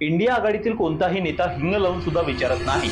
India आघाडीतील कोणताही नेता हिंग लावून सुद्धा विचारत नाही.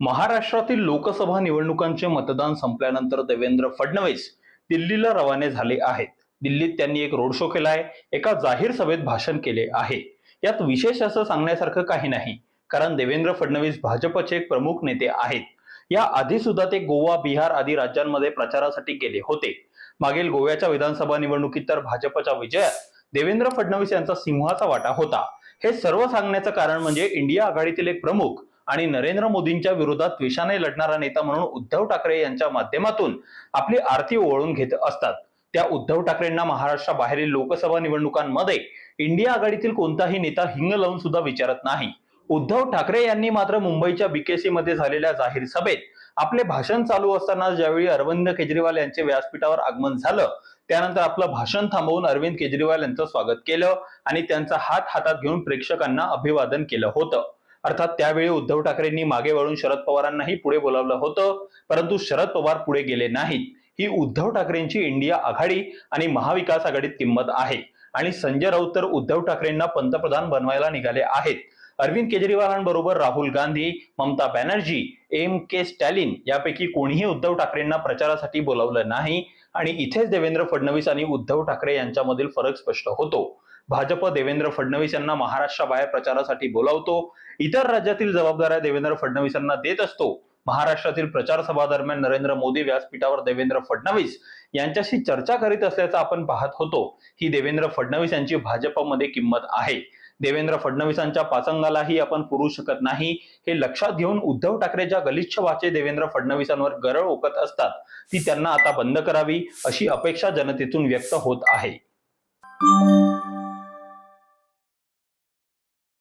महाराष्ट्रातील लोकसभा निवडणुकांचे मतदान संपल्यानंतर देवेंद्र फडणवीस दिल्लीला रवाने झाले आहेत. दिल्लीत त्यांनी एक रोड शो केलाय एका जाहीर सभेत भाषण केले आहे. यात विशेष असं सांगण्यासारखं काही नाही कारण देवेंद्र फडणवीस भाजपचे एक प्रमुख नेते आहेत. या आधी सुद्धा ते गोवा बिहार आदी राज्यांमध्ये प्रचारासाठी गेले होते. मागील गोव्याच्या विधानसभा निवडणुकीत तर भाजपच्या विजयात देवेंद्र फडणवीस यांचा सिंहाचा वाटा होता. हे सर्व सांगण्याचं कारण म्हणजे इंडिया आघाडीतील एक प्रमुख आणि नरेंद्र मोदींच्या विरोधात द्वेषाने लढणारा नेता म्हणून उद्धव ठाकरे यांच्या माध्यमातून आपली आरती ओळून घेत असतात. त्या उद्धव ठाकरेंना महाराष्ट्राबाहेरील लोकसभा निवडणुकांमध्ये इंडिया आघाडीतील कोणताही नेता हिंग लावून सुद्धा विचारत नाही. उद्धव ठाकरे यांनी मात्र मुंबईच्या बीकेसी मध्ये झालेल्या जाहीर सभेत आपले भाषण चालू असताना ज्यावेळी अरविंद केजरीवाल यांचे व्यासपीठावर आगमन झालं त्यानंतर आपलं भाषण थांबवून अरविंद केजरीवाल यांचं स्वागत केलं आणि त्यांचा हात हातात घेऊन प्रेक्षकांना अभिवादन केलं होतं. अर्थात त्यावेळी उद्धव ठाकरेंनी मागे वळून शरद पवारांनाही पुढे बोलावलं होतं परंतु शरद पवार पुढे गेले नाहीत. ही उद्धव ठाकरेंची इंडिया आघाडी आणि महाविकास आघाडीत किंमत आहे आणि संजय राऊत तर उद्धव ठाकरेंना पंतप्रधान बनवायला निघाले आहेत. अरविंद केजरीवालांबरोबर राहुल गांधी ममता बॅनर्जी एम के स्टॅलिन यापैकी कोणीही उद्धव ठाकरेंना प्रचारासाठी बोलावलं नाही आणि इथेच देवेंद्र फडणवीस आणि उद्धव ठाकरे यांच्यामधील फरक स्पष्ट होतो. भाजप देवेंद्र फडणवीस यांना महाराष्ट्राबाहेर प्रचारासाठी बोलावतो इतर राज्यातील जबाबदाऱ्या देवेंद्र फडणवीस यांना देत असतो. महाराष्ट्रातील प्रचार सभा दरम्यान नरेंद्र मोदी व्यासपीठावर देवेंद्र फडणवीस यांच्याशी चर्चा करीत असल्याचं आपण पाहत होतो. ही देवेंद्र फडणवीस यांची भाजपमध्ये किंमत आहे. देवेंद्र फडणवीसांच्या पाचंगालाही आपण पुरू शकत नाही. हे लक्षात घेऊन उद्धव ठाकरे ज्या गलिच्छ वाचे देवेंद्र फडणवीसांवर गरळ ओकत असतात. ती त्यांना आता बंद करावी अशी अपेक्षा जनतेतून व्यक्त होत आहे.